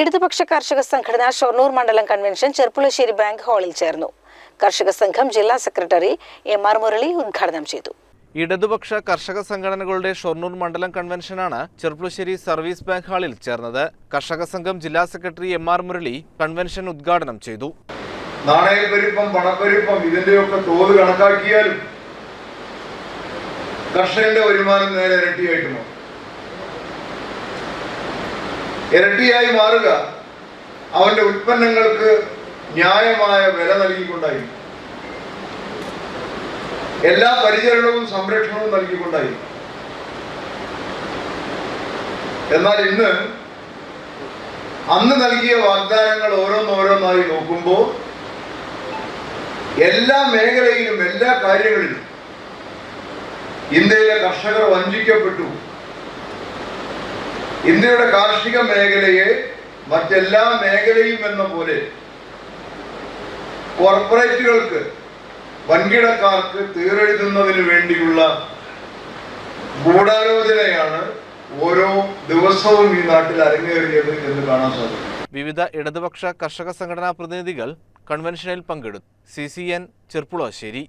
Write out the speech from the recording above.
ഇടതുപക്ഷ കർഷക സംഘടന ഷൊർണൂർ മണ്ഡലം കൺവെൻഷൻ ചെർപ്പുളശ്ശേരി ബാങ്ക് ഹാളിൽ ചേർന്നു. കർഷക സംഘം ജില്ലാ സെക്രട്ടറി എം ആർ മുരളി ഉദ്ഘാടനം ചെയ്തു. ഇടതുപക്ഷ കർഷക സംഘടനകളുടെ ഷൊർണൂർ മണ്ഡലം കൺവെൻഷനാണ് ചെർപ്പുളശ്ശേരി സർവീസ് ബാങ്ക് ഹാളിൽ ചേർന്നത്. കർഷക സംഘം ജില്ലാ secretary M R Murali convention ഉദ്ഘാടനം ചെയ്തു. നാണയപ്പെരുപ്പം പണപ്പെരുപ്പം ഇതിന്റെയൊക്കെ തോത് കണക്കാക്കിയാലും കർഷകന്റെ വരുമാനം നേരെ ഇരട്ടിയായിട്ട് മാറും. ഇരട്ടിയായി മാറുക. അവന്റെ ഉൽപ്പന്നങ്ങൾക്ക് ന്യായമായ വില നൽകിക്കൊണ്ടായി. എല്ലാ പരിചരണവും സംരക്ഷണവും നൽകിക്കൊണ്ടായി. എന്നാൽ ഇന്ന് അന്ന് നൽകിയ വാഗ്ദാനങ്ങൾ ഓരോന്നോരോന്നായി നോക്കുമ്പോൾ എല്ലാ മേഖലയിലും എല്ലാ കാര്യങ്ങളിലും ഇന്ത്യയിലെ കർഷകർ വഞ്ചിക്കപ്പെട്ടു. ഇന്ത്യയുടെ കാർഷിക മേഖലയെ മറ്റെല്ലാ മേഖലയും എന്ന പോലെ കോർപ്പറേറ്റുകൾക്ക് വൻകിടക്കാർക്ക് തീരെഴുതുന്നതിന് വേണ്ടിയുള്ള ഗൂഢാലോചനയാണ് ഓരോ ദിവസവും ഈ നാട്ടിൽ അരങ്ങേറിയത് എന്ന് കാണാൻ സാധിക്കും. വിവിധ ഇടതുപക്ഷ കർഷക സംഘടനാ പ്രതിനിധികൾ കൺവെൻഷനിൽ പങ്കെടുത്തു. C C N Cherpulassery.